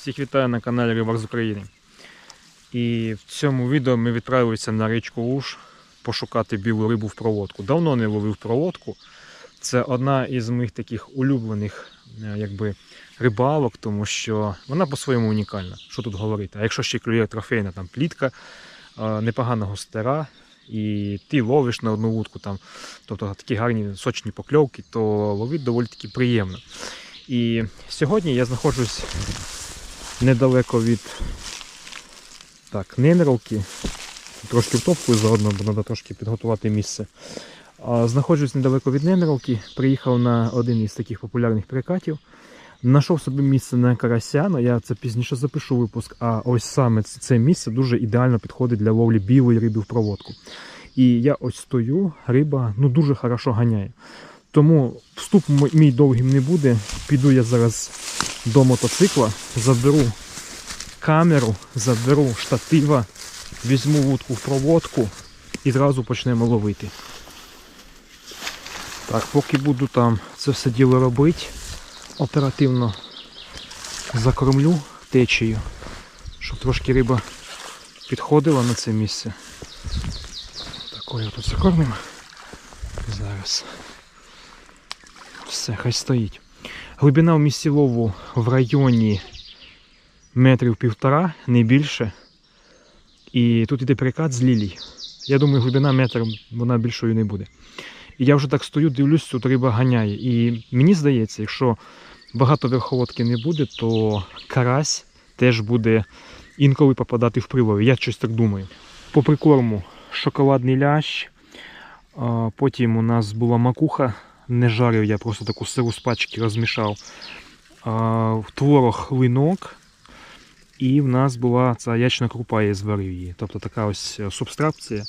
Всіх вітаю на каналі Рибак з України. І в цьому відео ми відправилися на річку Уж пошукати білу рибу в проводку. Давно не ловив проводку. Це одна із моїх таких улюблених е, якби, рибалок, тому що вона по-своєму унікальна. Що тут говорити? А якщо ще клює трофейна там плітка, е, непоганого стера, і ти ловиш на одну вудку, там, тобто такі гарні сочні покльовки, то ловити доволі таки приємно. І сьогодні я знаходжусь недалеко від так, Ненеровки. Трошки втопкою заодно, бо треба трошки підготувати місце. Знаходжусь недалеко від Ненеровки, приїхав на один із таких популярних перекатів. Знайшов собі місце на Карасяна, я це пізніше запишу випуск, а ось саме це місце дуже ідеально підходить для ловлі білої риби в проводку. І я ось стою, риба ну дуже хорошо ганяє. Тому вступ мій довгим не буде. Піду я зараз до мотоцикла, заберу камеру, заберу штатива, візьму вудку в проводку і зразу почнемо ловити. Так, поки буду там це все діло робити, оперативно закормлю течею, щоб трошки риба підходила на це місце. Такою тут закормимо. Зараз. Все, хай стоїть. Глибина в місці лову в районі метрів півтора, не більше. І тут іде перекат з лілій. Я думаю, глибина метр вона більшою не буде. І я вже так стою, дивлюсь, тут риба ганяє. І мені здається, якщо багато верховодки не буде, то карась теж буде інколи попадати в прилові. Я щось так думаю. По прикорму шоколадний лящ. Потім у нас була макуха, не жарив, я просто таку сиру з пачки розмішав. Творог линок. І в нас була ця ячна крупа, я зварив її. Тобто така ось е, субстракція.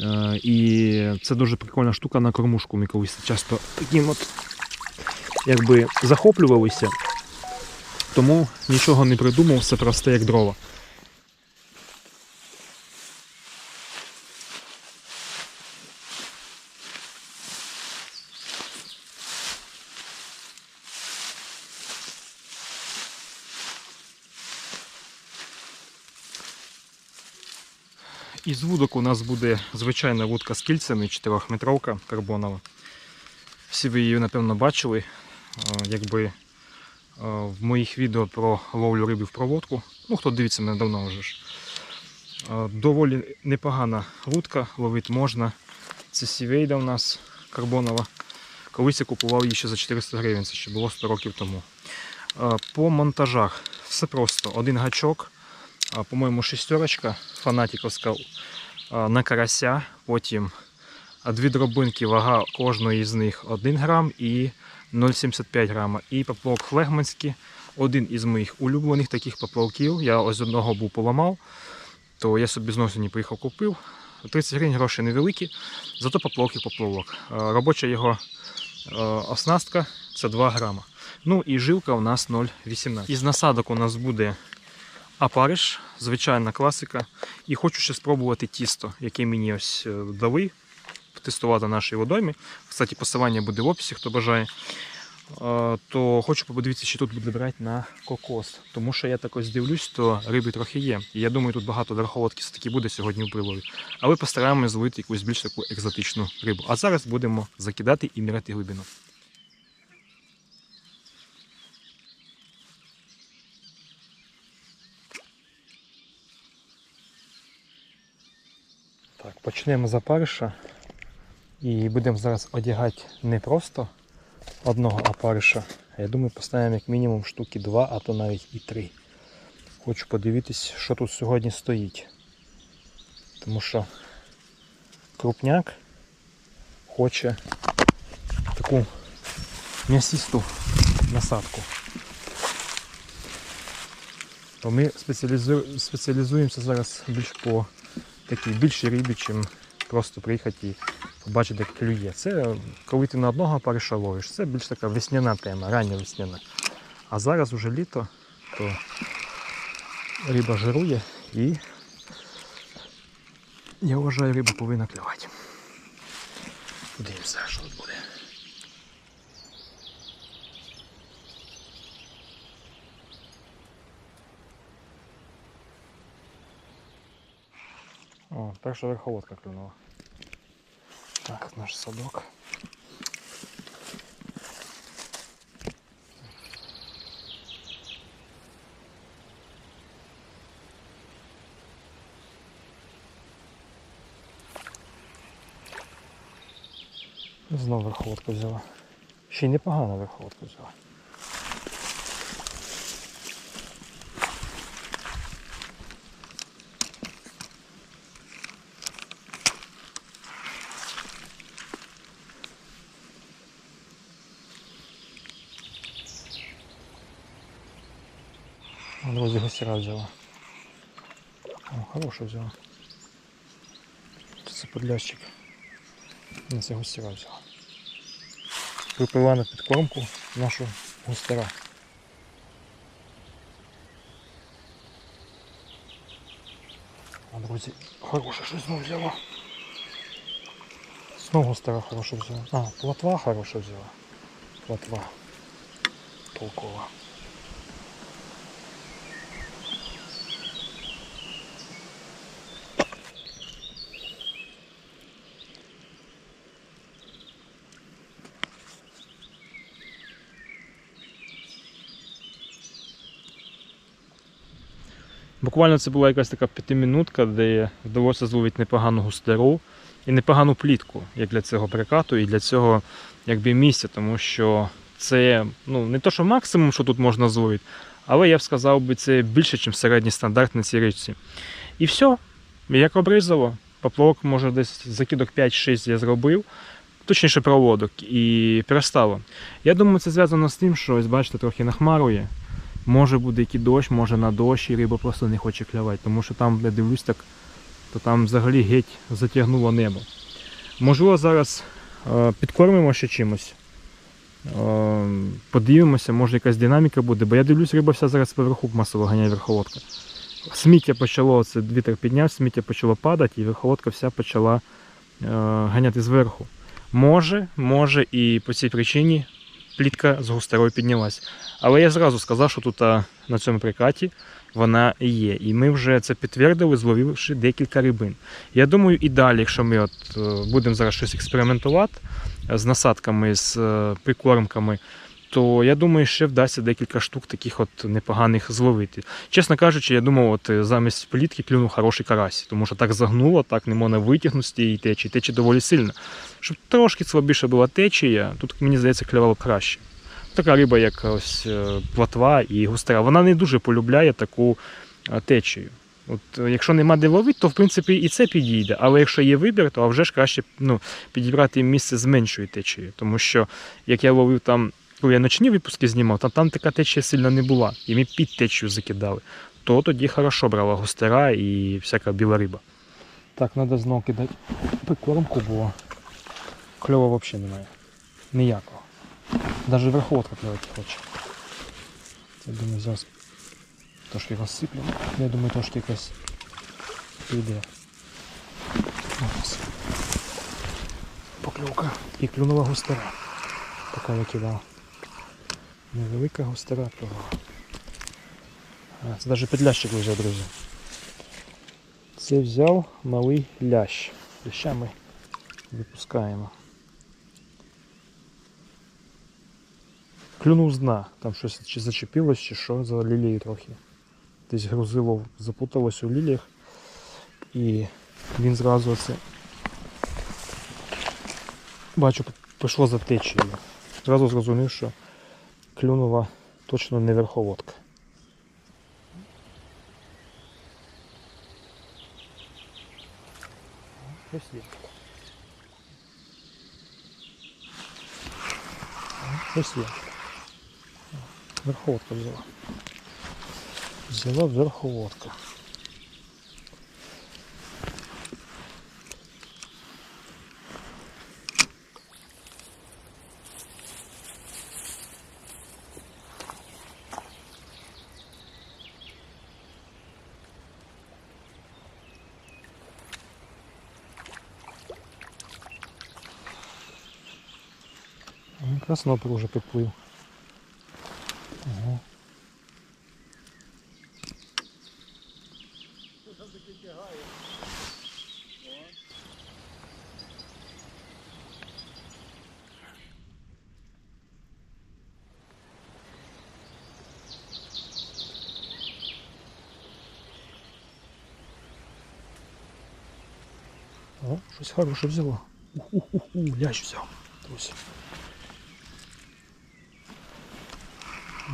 Е, І це дуже прикольна штука на кормушку. Ми колись часто таким от якби захоплювалися. Тому нічого не придумав, все просте як дрова. Із вудок у нас буде звичайна вудка з кільцями, 4-метровка карбонова. Всі ви її, напевно, бачили. Е, Якби е, в моїх відео про ловлю риби в проводку. Ну, хто дивиться мене давно вже ж. Е, Доволі непогана вудка, ловити можна. Це сівейда у нас карбонова. Колись я купував її ще за 400 гривень, це ще було 100 років тому. По монтажах все просто. Один гачок, по-моєму, шестерочка фанатіковська на карася, потім дві дробинки, вага кожної з них 1 грам і 0,75 грама. І поплавок флегманський, один із моїх улюблених таких поплавків. Я ось одного був поламав, то я собі знову сьогодні поїхав купив. 30 гривень гроші невеликі, зато поплавок і поплавок. Робоча його оснастка це 2 грама. Ну і жилка у нас 0,18. Із насадок у нас буде апариш, звичайна класика. І хочу ще спробувати тісто, яке мені ось е, дали. Тестувати на нашій водоймі. Кстати, посилання буде в описі, хто бажає. Е, То хочу подивитися, що тут буде брати на кокос. Тому що я так ось дивлюсь, то риби трохи є. І я думаю, тут багато верховодки все-таки буде сьогодні в прилові. Але постараємось зловити якусь більш таку екзотичну рибу. А зараз будемо закидати і міряти глибину. Почнемо з опариша. І будемо зараз одягати не просто одного опариша. а Я думаю, поставимо як мінімум штуки 2, а то навіть і 3. Хочу подивитись, що тут сьогодні стоїть. Тому що крупняк хоче таку м'ясисту насадку. То ми спеціалізуємося зараз більш по такій більшій рибі, чим просто приїхати і побачити, як клює. Це коли ти на одного париша ловиш, це більш така весняна тема, рання весняна. А зараз уже літо, то риба жирує і я вважаю, риба повинна клювати. Подивимося, що тут буде. О, перша верховодка клюнула. Так, наш садок. Знов верховодку взяла. Ще й непогано верховодку взяла. Друзі, гостера взяла. О, хорошу взяла. Це подлящик. Не це гостера взяла. Припила на підкормку нашу густера. Друзі, хороше щось знову взяла. Знову густера хороше взяла. А, плотва хороша взяла. Плотва. Толкова. Буквально це була якась така п'ятимінутка, де вдалося зловити непогану густеру і непогану плітку, як для цього прикату, і для цього якби місця, тому що це ну, не то, що максимум, що тут можна зловити, але я б сказав би, це більше, ніж середній стандарт на цій річці. І все, як обризало. Поплавок, може, десь закидок 5-6 я зробив, точніше проводок, і перестало. Я думаю, це зв'язано з тим, що ось бачите, трохи нахмарує. Може буде який дощ, може на дощ, і риба просто не хоче клявати, тому що там, я дивлюсь, так, то там взагалі геть затягнуло небо. Можливо, зараз е, підкормимо ще чимось. Е, подивимося, може якась динаміка буде, бо я дивлюсь, риба вся зараз поверху масово ганяє верховодка. Сміття почало, це вітер підняв, сміття почало падати, і верховодка вся почала е, ганяти зверху. Може, може, і по цій причині плітка з густерою піднялась. Але я зразу сказав, що тут на цьому прикаті вона є. І ми вже це підтвердили, зловивши декілька рибин. Я думаю, і далі, якщо ми от е, будемо зараз щось експериментувати е, з насадками, з е, прикормками, то я думаю, ще вдасться декілька штук таких от непоганих зловити. Чесно кажучи, я думав, от е, замість плітки клюнув хороший карась, тому що так загнуло, так не можна витягнути з тієї течії. Течія доволі сильна. Щоб трошки слабіше була течія, тут мені здається клювало краще. Така риба, як ось е, платва і густера, вона не дуже полюбляє таку е, течію. От, якщо нема де ловити, то в принципі і це підійде. Але якщо є вибір, то вже ж краще ну, підібрати місце з меншою течією. Тому що як я ловив там, коли я ночні випуски знімав, там, там така течія сильно не була. І ми під течію закидали. То тоді хорошо брала густера і всяка біла риба. Так, треба знову кидати прикормку, бо кльова взагалі немає. Ніякого. Даже верховодка плавати хоче. Я думаю, зараз трошки розсиплемо. Я думаю, трошки якось піде. Ось. Покльовка. І клюнула густера. Така я кидав. Невелика густера. А, Це навіть підлящик взяв, друзі. Це взяв малий лящ. Ляща ми випускаємо. Клюнув з дна, там щось чи зачепилось, чи що за лілією трохи. Десь грузило запуталось у ліліях. І він зразу оце бачу, пішло за течією. Зразу зрозумів, що клюнула точно не верховодка. Є. Верховодка взяла. Взяла верховодка. Краснопер уже підплив. Ага. О, щось хороше взяло. Лящ взяв, друзі.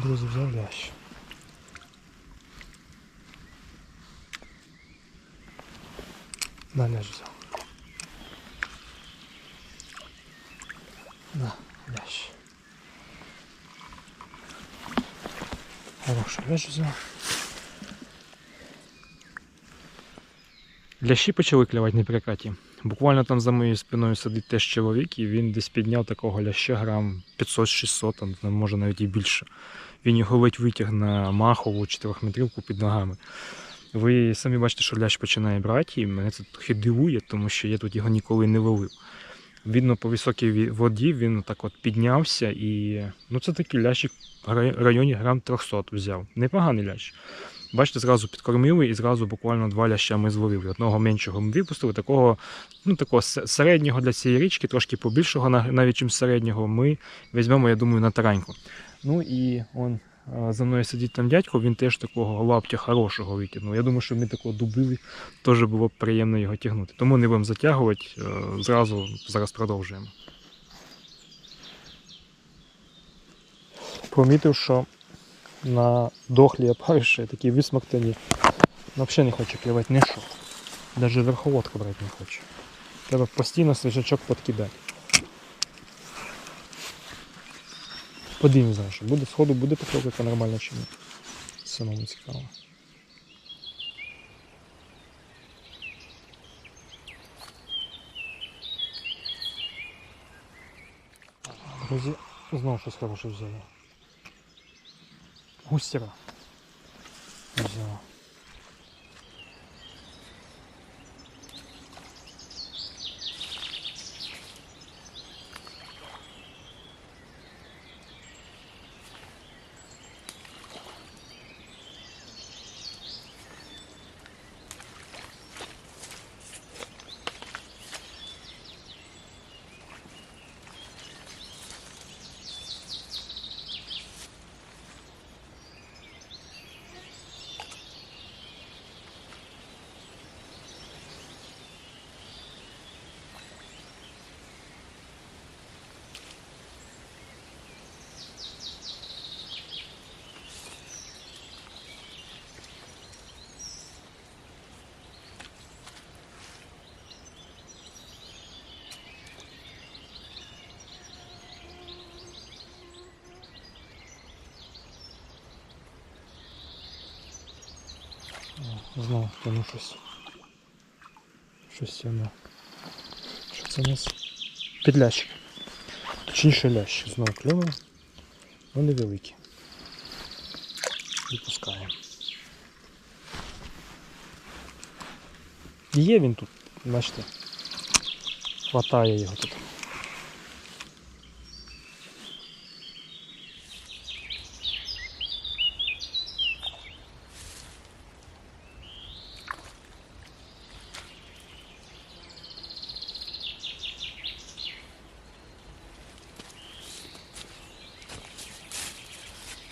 Друзі, взяв лящ. Да, лящ взяв. Да, лящ. Хороший лящ взяв. Лящі почали клювати на прикаті. Буквально там за моєю спиною сидить теж чоловік, і він десь підняв такого ляща грам 500-600, ну, може навіть і більше. Він його ледь витяг на махову чотирьохметрівку під ногами. Ви самі бачите, що лящ починає брати, і мене це трохи дивує, тому що я тут його ніколи не ловив. Видно, по високій воді він так от піднявся і ну це такий лящик в районі грам 300 взяв. Непоганий лящ. Бачите, зразу підкормили і зразу буквально два ляща ми зловили. Одного меншого ми випустили, такого, ну, такого середнього для цієї річки, трошки побільшого навіть чим середнього, ми візьмемо, я думаю, на тараньку. Ну і он за мною сидить там дядько, він теж такого лаптя хорошого витягнув. Я думаю, що ми такого дубили, теж було б приємно його тягнути. Тому не будемо затягувати, е, зразу зараз продовжуємо. Помітив, що на дохлі опариші такі висмоктані. Взагалі не хоче клювати ні що. Навіть верховодку брати не хоче. Треба постійно свіжачок підкидати. Подивимось, що буде сходу, буде покльовка нормальна чи ні. Самому цікаво. Друзі, знову щось хороше взяли. Густера. Взяла. О, Знову тому щось. Щось воно. Що це у нас? Підлящик. Точніше лящ. Знову кльовий. Ну невеликий. Відпускаємо. Є він тут, бачите. Хватає його тут.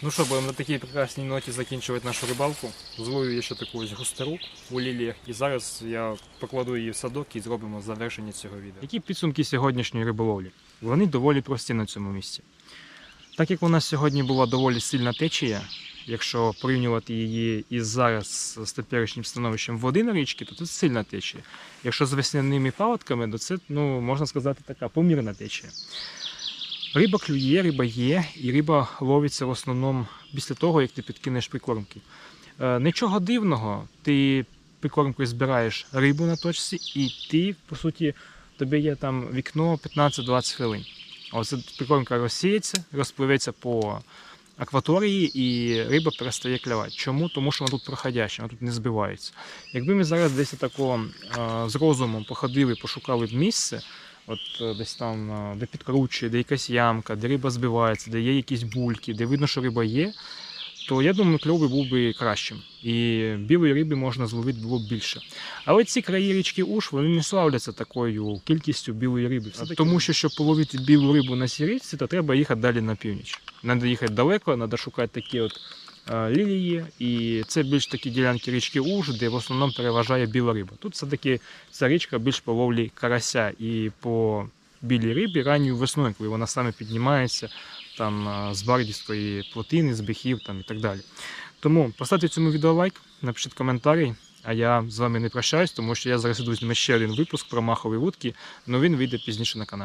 Ну що, будемо на такій прекрасній ноті закінчувати нашу рибалку. Зловив я ще таку ось густеру у ліліях. І зараз я покладу її в садок і зробимо завершення цього відео. Які підсумки сьогоднішньої риболовлі? Вони доволі прості на цьому місці. Так як у нас сьогодні була доволі сильна течія, якщо порівнювати її із зараз з теперішнім становищем води на річці, то це сильна течія. Якщо з весняними паводками, то це, ну, можна сказати, така помірна течія. Риба клює, риба є, і риба ловиться в основному після того, як ти підкинеш прикормки. Е, нічого дивного, ти прикормкою збираєш рибу на точці, і ти, по суті, тобі є там вікно 15-20 хвилин. Оце прикормка розсіється, розпливеться по акваторії, і риба перестає клювати. Чому? Тому що вона тут проходяща, вона тут не збивається. Якби ми зараз десь тако е, з розумом походили, пошукали б місце, От е, десь там, е, де підкручує, де якась ямка, де риба збивається, де є якісь бульки, де видно, що риба є, то я думаю, кльов би був би кращим. І білої риби можна зловити було б більше. Але ці краї річки Уш вони не славляться такою кількістю білої риби. Все-таки- Тому що, щоб половити білу рибу на цій річці, то треба їхати далі на північ. Треба їхати далеко, треба шукати такі от лілії, і це більш такі ділянки річки Уж, де в основному переважає біла риба. Тут все-таки ця річка більш по ловлі карася і по білій рибі ранньою весною, коли вона саме піднімається там е, з бардівської плотини, з бихів там, і так далі. Тому поставте цьому відео лайк, напишіть коментарі. А я з вами не прощаюсь, тому що я зараз іду знімати ще один випуск про махові вудки, але він вийде пізніше на каналі.